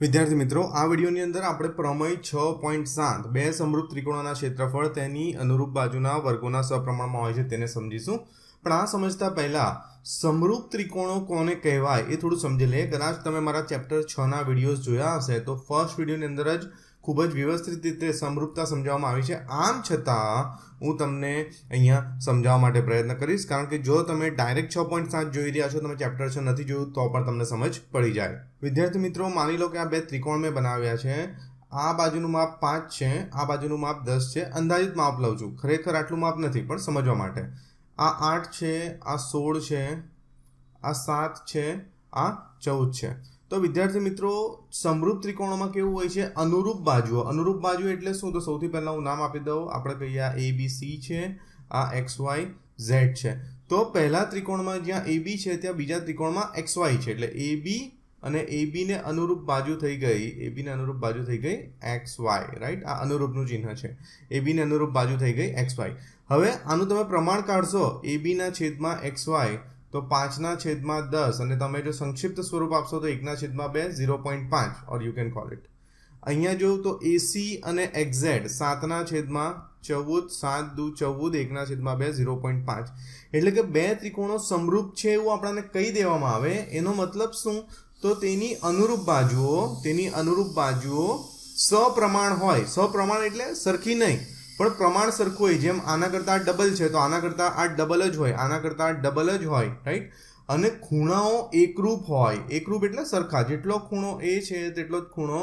વિદ્યાર્થી મિત્રો, આ વિડીયોની અંદર આપણે પ્રમેય છ પોઈન્ટ સાત, બે સમૃદ્ધ ત્રિકોણોના ક્ષેત્રફળ તેની અનુરૂપ બાજુના વર્ગોના સપ્રમાણમાં હોય છે તેને સમજીશું. પણ આ સમજતા પહેલા, સમરૂપ ત્રિકોણો કોને કહેવાય એ થોડું સમજી લે કદાચ તમે મારા ચેપ્ટર છ ના વિડીયોઝ જોયા હશે, તો ફર્સ્ટ વિડીયોની અંદર જ ખૂબ જ વ્યવસ્થિત રીતે સમરૂપતા સમજાવવામાં આવી છે. આમ છતાં, હું તમને અહીંયા સમજાવવા માટે પ્રયત્ન કરીશ, કારણ કે જો તમે ડાયરેક્ટ છ પોઈન્ટ સાત જોઈ રહ્યા છો, તમે ચેપ્ટર છ નથી જોયું, તો પણ તમને સમજ પડી જાય. વિદ્યાર્થી મિત્રો, માની લો કે આ બે ત્રિકોણ મેં બનાવ્યા છે. આ બાજુનું માપ પાંચ છે, આ બાજુનું માપ દસ છે. અંદાજિત માપ લઉં છું. ખરેખર આટલું માપ નથી, પણ સમજવા માટે. આ આઠ છે, આ સોળ છે, આ સાત છે, આ ચૌદ છે. તો વિદ્યાર્થી મિત્રો, સમરૂપ ત્રિકોણોમાં કેવું હોય છે? અનુરૂપ બાજુઓ. અનુરૂપ બાજુ એટલે શું? તો સૌથી પહેલાં હું નામ આપી દઉં. આપણે કહીએ આ એ છે. આ એક્સ વાય ઝેડ છે. તો પહેલા ત્રિકોણમાં જ્યાં એ બી છે, ત્યાં બીજા ત્રિકોણમાં એક્સ વાય છે. એટલે એ બી અને એ બીને અનુરૂપ બાજુ થઈ ગઈ. એ બીને અનુરૂપ બાજુ થઈ ગઈ એક્સ વાય રાઈટ આ અનુરૂપનું ચિહ્ન છે. એ બીને અનુરૂપ બાજુ થઈ ગઈ એક્સ વાય હવે આનું તમે પ્રમાણ કાઢશો. એ બીના છેદમાં એક્સ વાય તો પાંચના છેદમાં દસ અને તમે જો સંક્ષિપ્ત સ્વરૂપ આપશો તો એકના છેદમાં બે, ઝીરો પોઈન્ટ પાંચ or you can call it અહીંયા જોઉં તો એસી અને એક્ઝેડ સાતના છેદમાં ચૌદ, સાત દુ ચૌદ, એકના છેદમાં બે, ઝીરો પોઈન્ટ પાંચ. એટલે કે બે ત્રિકોણો સમરૂપ છે એવું આપણને કહી દેવામાં આવે. એનો મતલબ શું? તો તેની અનુરૂપ બાજુઓ, તેની અનુરૂપ બાજુઓ સપ્રમાણ હોય. સપ્રમાણ એટલે સરખી નહીં. પણ પ્રમાણ સરખું હોય, જેમ આના કરતાં આ ડબલ છે, તો આના કરતાં આ ડબલ જ હોય, આના કરતાં આ ડબલ જ હોય રાઈટ અને ખૂણાઓ એકરૂપ હોય, એકરૂપ એટલે સરખા, જેટલો ખૂણો એ છે, તેટલો જ ખૂણો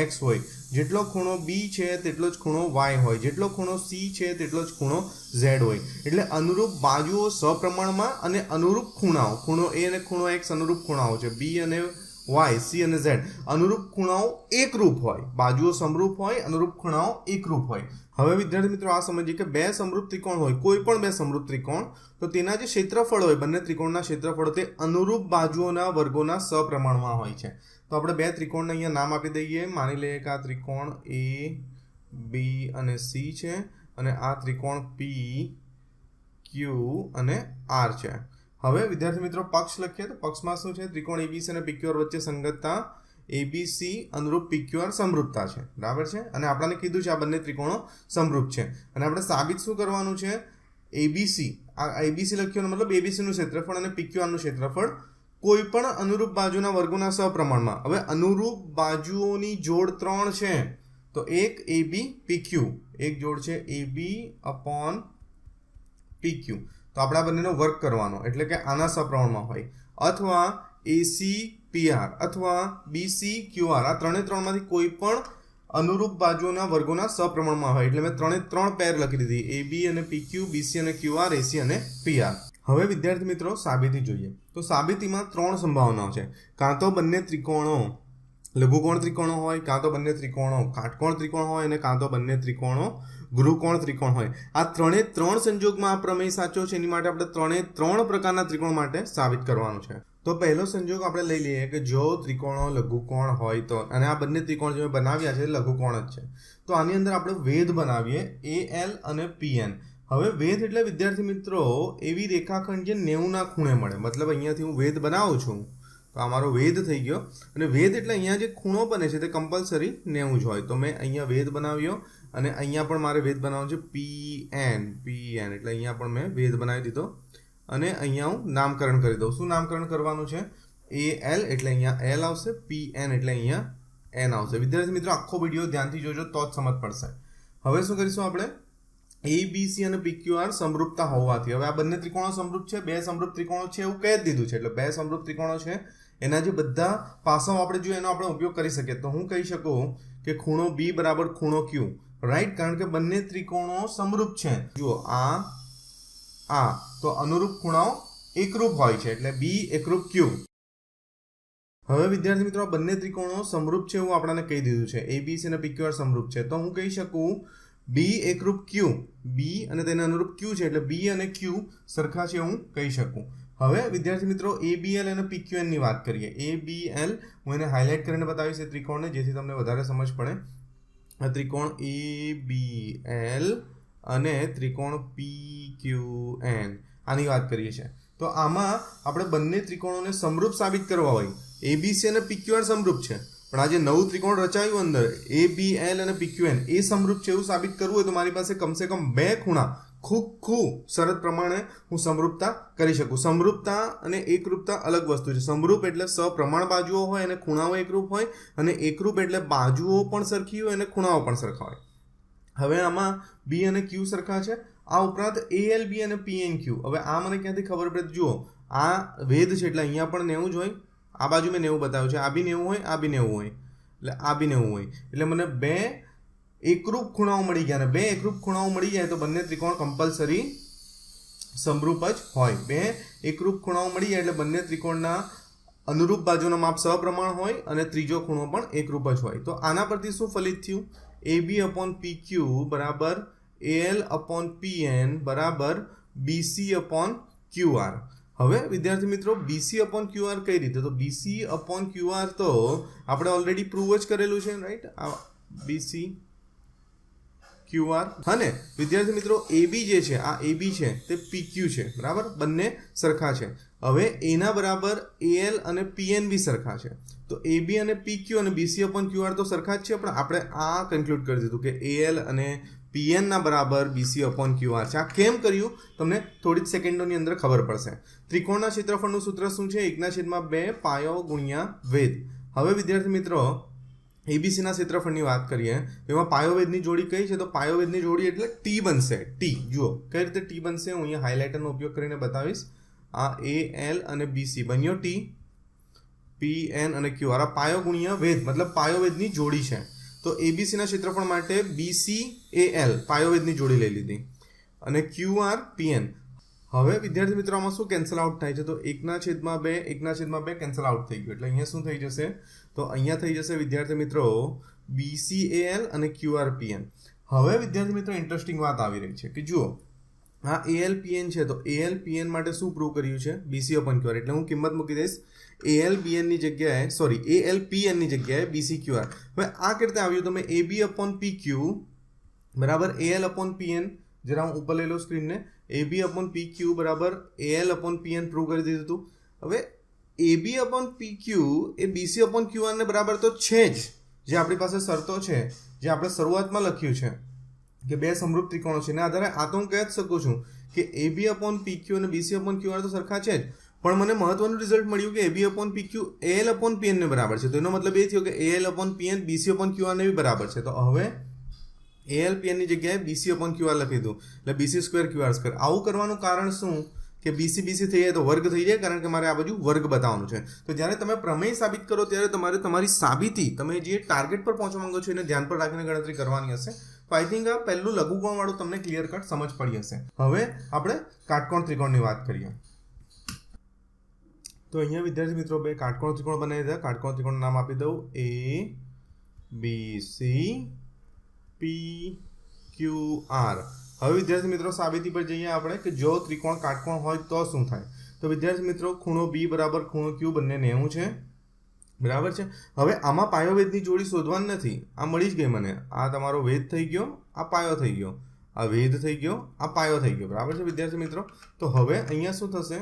એક્સ હોય, જેટલો ખૂણો બી છે, તેટલો જ ખૂણો વાય હોય, જેટલો ખૂણો સી છે, તેટલો જ ખૂણો ઝેડ હોય. એટલે અનુરૂપ બાજુઓ સપ્રમાણમાં અને અનુરૂપ ખૂણાઓ, ખૂણો એ અને ખૂણો એક્સ અનુરૂપ ખૂણાઓ છે બી અને વાય સી અને ઝેડ અનુરૂપ ખૂણાઓ એકરૂપ હોય, બાજુઓ સમરૂપ હોય, અનુરૂપ ખૂણાઓ એકરૂપ હોય. હવે વિદ્યાર્થી મિત્રો આ સમજીએ કે બે સમરૂપ ત્રિકોણ હોય, કોઈ પણ બે સમરૂપ ત્રિકોણ, તો તેના જે ક્ષેત્રફળ હોય, બંને ત્રિકોણના ક્ષેત્રફળ તે અનુરૂપ બાજુઓના વર્ગોના સપ્રમાણમાં હોય છે. તો આપણે બે ત્રિકોણને અહીંયા નામ આપી દઈએ. માની લઈએ કે આ ત્રિકોણ એ, બી અને સી છે અને આ ત્રિકોણ પી, ક્યુ અને આર છે. હવે વિદ્યાર્થી મિત્રો પક્ષ લખીએ તો પક્ષમાં શું છે? ત્રિકોણ એબીસી અને પીક્યુઆર વચ્ચે સંગતતા એબીસી અનુરૂપ પીક્યુઆર સમરૂપતા છે. બરાબર છે? અને આપણને કીધું છે આ બંને ત્રિકોણો સમરૂપ છે. અને આપણે સાબિત શું કરવાનું છે? એબીસી આ એબીસી લખ્યો મતલબ એબીસીનું ક્ષેત્રફળ અને પીક્યુઆરનું ક્ષેત્રફળ કોઈ પણ અનુરૂપ બાજુના વર્ગોના સપ્રમાણમાં. હવે અનુરૂપ બાજુઓની જોડ ત્રણ છે. તો એક એ બી પીક્યુ એક જોડ છે એ બી અપોન પીક્યુ તો આપણે આ બંનેનો વર્ક કરવાનો. એટલે કે આના સપ્રમાણમાં હોય. અથવા એસી પીઆર અથવા બીસી ક્યુઆર આ ત્રણે ત્રણમાંથી કોઈ પણ અનુરૂપ બાજુઓના વર્ગોના સપ્રમાણમાં હોય. એટલે મેં ત્રણે ત્રણ પેર લખી દીધી. એ બી અને પીક્યુ બીસી અને ક્યુઆર એસી અને પીઆર હવે વિદ્યાર્થી મિત્રો, સાબિતી જોઈએ. તો સાબિતીમાં ત્રણ સંભાવનાઓ છે. કાં તો બંને ત્રિકોણો લઘુકોણ ત્રિકોણો હોય, કાં તો બંને ત્રિકોણો કાટકોણ ત્રિકોણ હોય અને કાં તો બંને ત્રિકોણો ગૃહકોણ ત્રિકોણ હોય. આ ત્રણે ત્રણ સંજોગમાં આ પ્રમેય સાચો છે. એની માટે આપણે ત્રણે ત્રણ પ્રકારના ત્રિકોણ માટે સાબિત કરવાનું છે. તો પહેલો સંજોગ આપણે લઈ લઈએ કે જો ત્રિકોણો લઘુકોણ હોય તો, અને આ બંને ત્રિકોણ જે બનાવ્યા છે લઘુકોણ જ છે. તો આની અંદર આપણે વેધ બનાવીએ એ એલ અને પી એન હવે વેધ એટલે, વિદ્યાર્થી મિત્રો, એવી રેખાખંડ જે નેવુંના ખૂણે મળે. મતલબ અહીંયાથી હું વેધ બનાવું છું, તો આ મારો વેદ થઈ ગયો. અને વેદ એટલે અહીંયા જે ખૂણો બને છે તે કમ્પલસરી નેવું જ હોય. તો મેં અહીંયા વેદ બનાવ્યો, અને અહીંયા પણ મારે વેદ બનાવવો છે પી એન પી એન એટલે અહીંયા પણ મેં વેદ બનાવી દીધો. અને અહીંયા હું નામકરણ કરી દઉં. શું નામકરણ કરવાનું છે? એ એલ એટલે અહીંયા એલ આવશે, પી એન એટલે અહીંયા એન આવશે. વિદ્યાર્થી મિત્રો, આખો વીડિયો ધ્યાનથી જોજો, તો જ સમજ પડશે. હવે શું કરીશું આપણે? એ બી સી અને પીક્યુઆર સમરૂપતા હોવાથી. હવે આ બંને ત્રિકોણો સમરૂપ છે, બે સમરૂપ ત્રિકોણો છે, એવું કહી જ દીધું છે. એટલે બે સમરૂપ ત્રિકોણો છે, એના જે બધા પાસાઓ આપણે જોઈએ એનો આપણે ઉપયોગ કરી શકીએ. તો હું કહી શકું કે ખૂણો બી બરાબર ખૂણો ક્યુ રાઈટ કારણ કે બંને ત્રિકોણો સમરૂપ છે. જુઓ, આ આ તો અનુરૂપ ખૂણાઓ એકરૂપ હોય છે, એટલે બી એકરૂપ ક્યુ હવે વિદ્યાર્થી મિત્રો બંને ત્રિકોણો સમરૂપ છે એવું આપણને કહી દીધું છે. એબીસી અને પીક્યુઆર સમરૂપ છે. તો હું કહી શકું બી એકરૂપ ક્યુ બી અને તેને અનુરૂપ ક્યુ છે, એટલે બી અને ક્યુ સરખા છે હું કહી શકું. હવે વિદ્યાર્થી મિત્રો એ એલ અને પીક્યુએનની વાત કરીએ. એ બી એલ હું એને હાઇલાઇટ કરીને બતાવીશ એ ત્રિકોણને, જેથી તમને વધારે સમજ પડે. આ ત્રિકોણ એ બી એલ અને ત્રિકોણ પી ક્યુ એન આની વાત કરીએ છીએ. તો આમાં આપણે બંને ત્રિકોણોને સમરૂપ સાબિત કરવા હોય. એબીસી અને પીક્યુઆર સમરૂપ છે. પણ આજે નવું ત્રિકોણ રચાયું અંદર એ બી એલ અને પીક્યુ એન એ સમરૂપ છે એવું સાબિત કરવું હોય તો મારી પાસે કમસે કમ બે ખૂણા ખૂબ શરત પ્રમાણે હું સમરૂપતા કરી શકું. સમરૂપતા અને એકરૂપતા અલગ વસ્તુ છે. સમરૂપ એટલે સપ્રમાણ બાજુઓ હોય અને ખૂણાઓ એકરૂપ હોય, અને એકરૂપ એટલે બાજુઓ પણ સરખી હોય, અને ખૂણાઓ પણ સરખા હોય. હવે આમાં બી અને ક્યુ સરખા છે. આ ઉપરાંત એ એલ બી અને પી એન ક્યુ હવે આ મને ક્યાંથી ખબર પડે? જુઓ, આ વેદ છે એટલે અહીંયા પણ નેવું જ હોય. આ બાજુ મેં નેવું બતાવ્યું છે. આ બી નેવું હોય, આ બી નેવું હોય. એટલે આ બી નેવું હોય. એટલે મને બે એકરૂપ ખૂણાઓ મળી ગયા અને બે એકરૂપ ખૂણાઓ મળી જાય તો બંને ત્રિકોણ કમ્પલસરી સમરૂપ જ હોય. બે એકરૂપ ખૂણાઓ મળી જાય એટલે બંને ત્રિકોણના અનુરૂપ બાજુના માપ સપ્રમાણ હોય અને ત્રીજો ખૂણો પણ એકરૂપ જ હોય. તો આના પરથી શું ફલિત થયું? A B upon P Q બરાબર એલ અપોન પી એન બરાબર બીસી અપોન ક્યુઆર હવે, વિદ્યાર્થી મિત્રો બીસી અપોન ક્યુઆર કઈ રીતે? તો બીસી અપોન ક્યુ આર તો આપણે ઓલરેડી પ્રૂવ જ કરેલું છે રાઈટ આ બીસી ક્યુઆર અને વિદ્યાર્થી મિત્રો એબી જે છે, આ એબી છે, તે પીક્યુ છે, બરાબર? બંને સરખા છે. હવે એના બરાબર એએલ અને પીએન બી સરખા છે. તો એબી અને પીક્યુ અને બીસી અપોન ક્યુઆર તો સરખા જ છે, પણ આપણે આ કન્ક્લુડ કરી દીધું કે એએલ અને પીએનના બરાબર બીસી અપોન ક્યુઆર છે. આ કેમ કર્યું? તમને થોડી જ સેકન્ડોની અંદર ખબર પડશે. ત્રિકોણના ક્ષેત્રફળનું સૂત્ર શું છે? એકના છેદમાં બે પાયો ગુણ્યા વેદ. હવે વિદ્યાર્થી મિત્રો એબીસીના ક્ષેત્રફળની વાત કરીએ એમાં પાયોવેદની જોડી કઈ છે? તો પાયોવેદની જોડી એટલે ટી બનશે. ટી જુઓ, કઈ રીતે ટી બનશે? હું અહીંયા હાઇલાઇટરનો ઉપયોગ કરીને બતાવીશ. આ એ એલ અને બીસી બન્યો ટી પી એન અને ક્યુ આ પાયો ગુણ્યા વેદ, મતલબ પાયોવેદની જોડી છે. તો એબીસીના ક્ષેત્રફળ માટે બીસી એ એલ પાયોવેદની જોડી લઈ લીધી. અને ક્યુ આર પીએન હવે વિદ્યાર્થી મિત્રો, આમાં શું કેન્સલ આઉટ થાય છે? તો એકના છેદમાં બે, એકના છેદમાં બે કેન્સલ આઉટ થઈ ગયું. એટલે અહીંયા શું થઈ જશે? તો અહીંયા થઈ જશે વિદ્યાર્થી મિત્રો બીસીએએલ અને ક્યુઆરપીએન હવે વિદ્યાર્થી મિત્રો ઇન્ટરેસ્ટિંગ વાત આવી રહી છે કે જુઓ, આ એએલપીએન છે, તો એએલપીએન માટે શું પ્રૂવ કર્યું છે? બીસી ઓપન ક્યુઆર એટલે હું કિંમત મૂકી દઈશ. એએલબીએનની જગ્યાએ સોરી એએલપીએનની જગ્યાએ બીસી ક્યુઆર હવે આ રીતે આવ્યું? તમે એબી અપોન પી ક્યુ બરાબર એએલ અપોન પીએન જરા હું ઉપર લઈ લો સ્ક્રીનને એબી અપોન પી ક્યુ બરાબર એએલ અપોન પીએન પ્રૂવ કરી દીધું હતું હવે એબી અપોન પી ક્યુ એ બીસી અપોન ક્યુ આરને બરાબર તો છે જ. જે આપણી પાસે શરતો છે, જે આપણે શરૂઆતમાં લખ્યું છે, કે બે સમૃદ્ધ ત્રિકોણો છે. એના આધારે આ તો હું કહી જ શકું છું કે એબી અપોન પી ક્યુ અને બીસી અપોન ક્યુ આર તો સરખા છે જ. પણ મને મહત્વનું રિઝલ્ટ મળ્યું કે AB upon P Q L upon PN ને બરાબર છે. તો એનો મતલબ એ થયો કે L upon PN BC upon Q આરને B બરાબર છે. તો હવે એલ પીએનની જગ્યાએ બીસી અપોન ક્યુ આર લખી દઉં. એટલે BC square Q R square આવું કરવાનું કારણ શું? કે બીસી બીસી થઈ જાય તો વર્ગ થઈ જાય, કારણ કે મારે આ બાજુ વર્ગ બતાવવાનું છે. તો જ્યારે તમે પ્રમેય સાબિત કરો ત્યારે તમારે તમારી સાબિતી તમે જે ટાર્ગેટ પર પહોંચવા માંગો છો એને ધ્યાન પર રાખીને ગણતરી કરવાની હશે. તો આઈ થિંક આ પહેલું લઘુકોણવાળું તમને ક્લિયર કટ સમજ પડી હશે. હવે આપણે કાટકોણ ત્રિકોણની વાત કરીએ. તો અહીંયા વિદ્યાર્થી મિત્રો બે કાટકોણ ત્રિકોણ બનાવી દીધા કાટકોણ ત્રિકોણ નામ આપી દઉં. A B C P Q R હવે વિદ્યાર્થી મિત્રો સાબિતી પર જઈએ આપણે કે જો ત્રિકોણ કાટકોણ હોય તો શું થાય? તો વિદ્યાર્થી મિત્રો ખૂણો બી બરાબર ખૂણો ક્યુ બંને નેવું છે. બરાબર છે? હવે આમાં પાયો વેદની જોડી શોધવાની નથી. આ મળી જ ગઈ મને. આ તમારો વેદ થઈ ગયો, આ પાયો થઈ ગયો. આ વેદ થઈ ગયો, આ પાયો થઈ ગયો. બરાબર છે વિદ્યાર્થી મિત્રો? તો હવે અહીંયા શું થશે?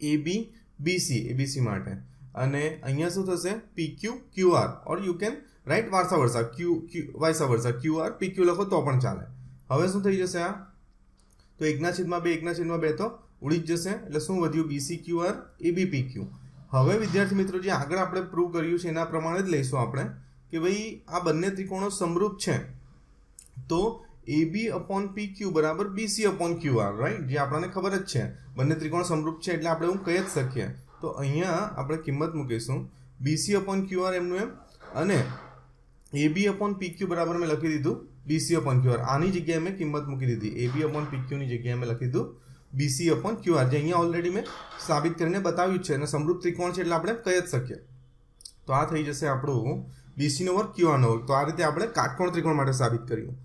એ બી બીસી એબીસી માટે. અને અહીંયા શું થશે? P Q Q R or you can write વારસા વરસા ક્યુ ક્યુ વાયસા વરસા ક્યુ આર પી ક્યુ લખો તો પણ ચાલે. હવે શું થઈ જશે આ? તો એકના છેદમાં બે, એકના છેદમાં બે તો ઉડી જ જશે. એટલે શું વધ્યું? BC Q R A B P Q હવે વિદ્યાર્થી મિત્રો, જે આગળ આપણે પ્રૂવ કર્યું છે, એના પ્રમાણે જ લઈશું આપણે કે ભાઈ આ બંને ત્રિકોણો સમરૂપ છે. તો A B upon P Q બરાબર BC upon Q R right જે આપણને ખબર જ છે. બંને ત્રિકોણ સમરૂપ છે એટલે આપણે એવું કહી જ શકીએ. તો અહીંયા આપણે કિંમત મૂકીશું. બીસી અપોન ક્યુ આર એમનું એમ. અને એ બી અપોન પી ક્યુ બરાબર મેં લખી દીધું બીસી અપોન ક્યુ આર આની જગ્યાએ મેં કિંમત મૂકી દીધી. એ બી અપોન પી ક્યુની જગ્યાએ મેં લખી દીધું બીસી અપોન ક્યુ આર જે અહીંયા ઓલરેડી મેં સાબિત કરીને બતાવ્યું છે. અને સમૃદ્ધ ત્રિકોણ છે એટલે આપણે કહી જ શકીએ. તો આ થઈ જશે આપણું બીસીનો વર્ગ ક્યુ આરનો વર્ગ. તો આ રીતે આપણે કાટકોણ ત્રિકોણ માટે સાબિત કર્યું.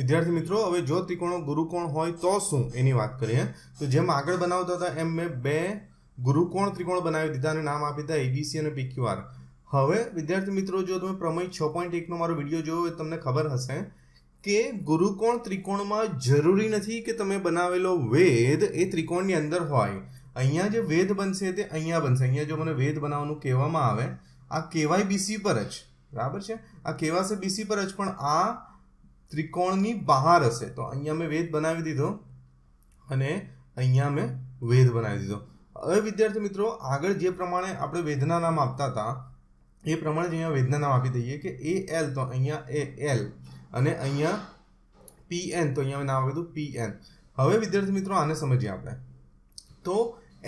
વિદ્યાર્થી મિત્રો, હવે જો ત્રિકોણો ગુરુકોણ હોય તો શું? એની વાત કરીએ. તો જેમ આગળ બનાવતા હતા, એમ મેં બે ગુરુકોણ ત્રિકોણ બનાવી દીધા અને નામ આપી દીધા એબીસી અને પીક્યુઆર હવે વિદ્યાર્થી મિત્રો, જો તમે પ્રમેય છ પોઈન્ટ એકનો મારો વીડિયો જોયો હોય તમને ખબર હશે કે ગુરુકોણ ત્રિકોણમાં જરૂરી નથી કે તમે બનાવેલો વેદ એ ત્રિકોણની અંદર હોય. અહીંયા જે વેદ બનશે તે અહીંયા બનશે. અહીંયા જો મને વેદ બનાવવાનું કહેવામાં આવે, આ કેવાય બીસી પર જ. બરાબર છે? આ કહેવાશે બીસી પર જ, પણ આ ત્રિકોણની બહાર હશે. તો અહીંયા મેં વેદ બનાવી દીધો અને અહીંયા મેં વેદ બનાવી દીધો. હવે વિદ્યાર્થી મિત્રો, આગળ જે પ્રમાણે આપણે વેદના નામ આપતા હતા, એ પ્રમાણે જ અહીંયા વેદના નામ આપી દઈએ કે એ એલ, તો અહીંયા એ એલ અને અહીંયા પી એન, તો અહીંયા મેં નામ આપ્યું પી એન. હવે વિદ્યાર્થી મિત્રો, આને સમજીએ આપણે. તો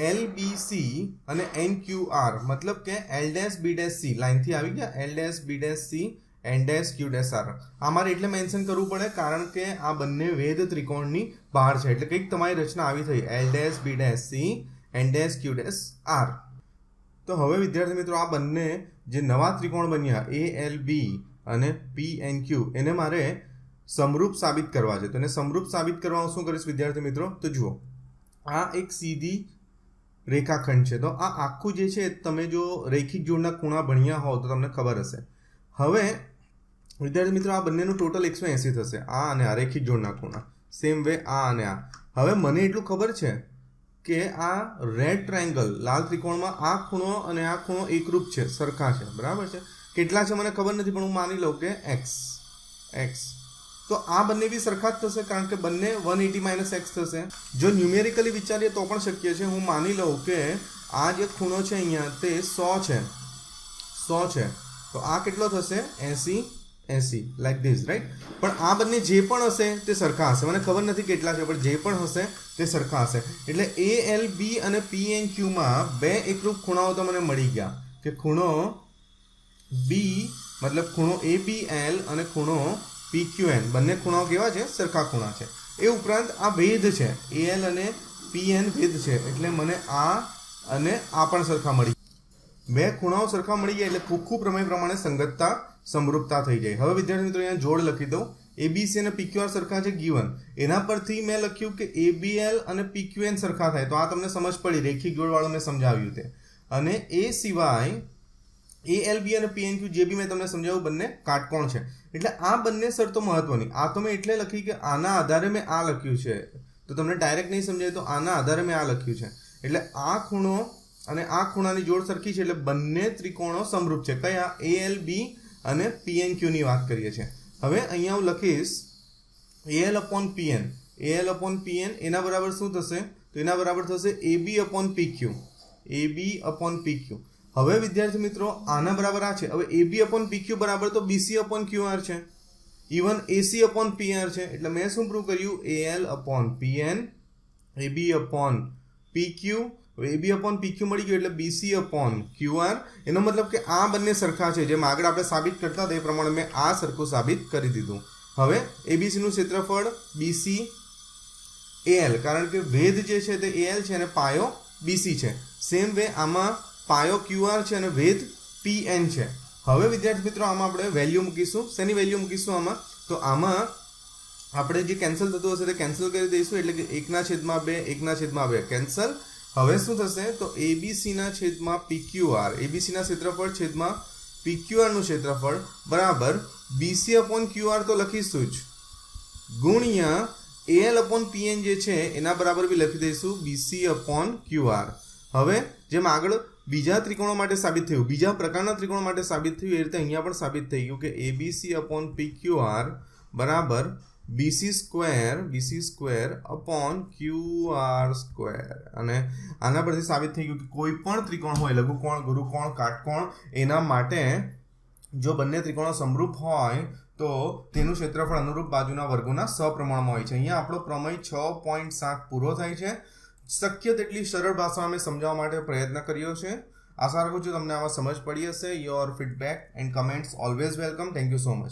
એલ બી સી અને એન ક્યુ આર, મતલબ કે L dash B dash C લાઇનથી આવી ગયા, L dash B dash C N dash Q R આ મારે એટલે મેન્શન કરવું પડે, કારણ કે આ બંને વેદ ત્રિકોણની બહાર છે. એટલે કંઈક તમારી રચના આવી થઈ. L dash B dash C N dash Q dash R તો હવે, વિદ્યાર્થી મિત્રો, આ બંને જે નવા ત્રિકોણ બન્યા એ એલ બી અને પી એન ક્યુ એને મારે સમરૂપ સાબિત કરવા છે. તો એને સમરૂપ સાબિત કરવા હું શું કરીશ, વિદ્યાર્થી મિત્રો? તો જુઓ, આ એક સીધી રેખાખંડ છે. તો આ આખું જે છે, તમે જો રેખિક જોડના ખૂણા ભણ્યા હોવ તો તમને ખબર હશે. હવે વિદ્યાર્થી મિત્રો, આ બંનેનું ટોટલ એકસો એંસી થશે. આ અને આ રૈખિક જોડના ખૂણા સેમ વે આ અને આ. હવે મને એટલું ખબર છે કે આ રેડ ટ્રાયંગલ લાલ ત્રિકોણમાં આ ખૂણો અને આ ખૂણો એકરૂપ છે, સરખા છે. બરાબર છે? કેટલા છે મને ખબર નથી, પણ હું માની લઉં કે એક્સ એક્સ તો આ બંને બી સરખા જ થશે, કારણ કે બંને વન એટી માઇનસ એક્સ થશે. જો ન્યુમેરિકલી વિચારીએ તો પણ શક્ય છે, હું માની લઉં કે આ જે ખૂણો છે અહીંયા તે સો છે. સો છે. તો આ કેટલો થશે? AC AC like this right પણ આ બંને જે પણ હશે તે સરખા હશે. મને ખબર નથી કેટલા છે, પણ જે પણ હશે તે સરખા હશે. એટલે એ એલ બી અને પી એન ક્યુમાં બે એકરૂપ ખૂણાઓ તો મને મળી ગયા કે ખૂણો બી મતલબ ખૂણો એ બી એલ અને ખૂણો પી ક્યુ એન બંને ખૂણાઓ કેવા છે? સરખા ખૂણા છે. એ ઉપરાંત આ ભેદ છે. એ એલ અને પી એન ભેદ છે. એટલે મને આ અને આ પણ સરખા મળી બે ખૂણાઓ સરખા મળી ગયા એટલે કુકુ પ્રમેય પ્રમાણે સંગતતા, સમરૂપતા થઈ જાય હવે વિદ્યાર્થી મિત્રો, અહીંયા જોડ લખી દઉં. એબીસી અને પીક્યુઆર સરખા છે ગીવન એના પરથી મેં લખ્યું કે એબીએલ અને પીક્યુએન સરખા થાય. તો આ તમને સમજ પડી રેખી જોડવાળું મેં સમજાવ્યું તે. અને એ સિવાય એ એલ બી અને પીએનક્યુ ક્યુ જે બી મેં તમને સમજાવ્યું, બંને કાટકોણ છે. એટલે આ બંને શરતો મહત્વની. આ તો મેં એટલે લખી કે આના આધારે મેં આ લખ્યું છે. તો તમને ડાયરેક્ટ નહીં સમજાય તો આના આધારે મેં આ લખ્યું છે. એટલે આ ખૂણો અને આ ખૂણાની જોડ સરખી છે એટલે બંને ત્રિકોણો સમરૂપ છે. કયા? એ એલ બી અને પી એન ક્યુની વાત કરીએ છીએ. હવે અહીંયા હું લખીશ એલ અપોન પીએન એ એલ અપોન પી એન બરાબર શું થશે? તો એના બરાબર થશે A B upon P Q A B upon P Q હવે વિદ્યાર્થી મિત્રો, આના બરાબર આ છે. હવે A B upon P Q બરાબર તો બીસી અપોન ક્યુ આર છે. Even AC upon P R છે. એટલે મેં શું પ્રૂવ કર્યું? એ L upon P N A B upon P Q A B upon PQ મળી ગયું એટલે બીસી અપોન ક્યુ આર એનો મતલબ કે આ બંને સરખા છે. જેમ આગળ આપણે સાબિત કરતા હતા એ પ્રમાણે મેં આ સરખું સાબિત કરી દીધું. હવે એબીસીનું ક્ષેત્રફળ બીસી એલ કારણ કે વેધ જે છે તે એલ છે અને પાયો બીસી છે. સેમ વે આમાં પાયો ક્યુઆર છે અને વેધ પી એન છે. હવે વિદ્યાર્થી મિત્રો, આમાં આપણે વેલ્યુ મૂકીશું. શેની વેલ્યુ મૂકીશું આમાં? તો આમાં આપણે જે કેન્સલ થતું હશે તે કેન્સલ કરી દઈશું. એટલે કે એકના છેદમાં બે, એકના છેદમાં બે. કેન્સલ હવે શું થશે? તો એબીસીના છેદમાં પીક્યુઆર એબીસીના ક્ષેત્રફળ છેદમાં પીક્યુઆરનું ક્ષેત્રફળ બરાબર બીસી અપોન ક્યુઆર તો લખીશું જ. ગુણ્યા એલ અપોન પીએન જે છે, એના બરાબર બી લખી દઈશું બીસી અપોન ક્યુઆર હવે જેમ આગળ બીજા ત્રિકોણો માટે સાબિત થયું, બીજા પ્રકારના ત્રિકોણો માટે સાબિત થયું, એ રીતે અહીંયા પણ સાબિત થઈ ગયું કે એબીસી અપોન પી ક્યુ બરાબર BC square BC square upon Q R square અને આના પરથી સાબિત થઈ ગયું કે કોઈ પણ ત્રિકોણ હોય લઘુકોણ ગુરુકોણ કાટકોણ, એના માટે જો બંને ત્રિકોણો સમરૂપ હોય, તો તેનું ક્ષેત્રફળ અનુરૂપ બાજુના વર્ગોના સપ્રમાણમાં હોય છે. અહીંયા આપણો પ્રમેય છ પોઈન્ટ સાત પૂરો થાય છે. શક્ય તેટલી સરળ ભાષામાં અમે સમજાવવા માટે પ્રયત્ન કર્યો છે. આશા રાખું છું તમને આમાં સમજ પડી હશે. Your feedback and comments always welcome thank you so much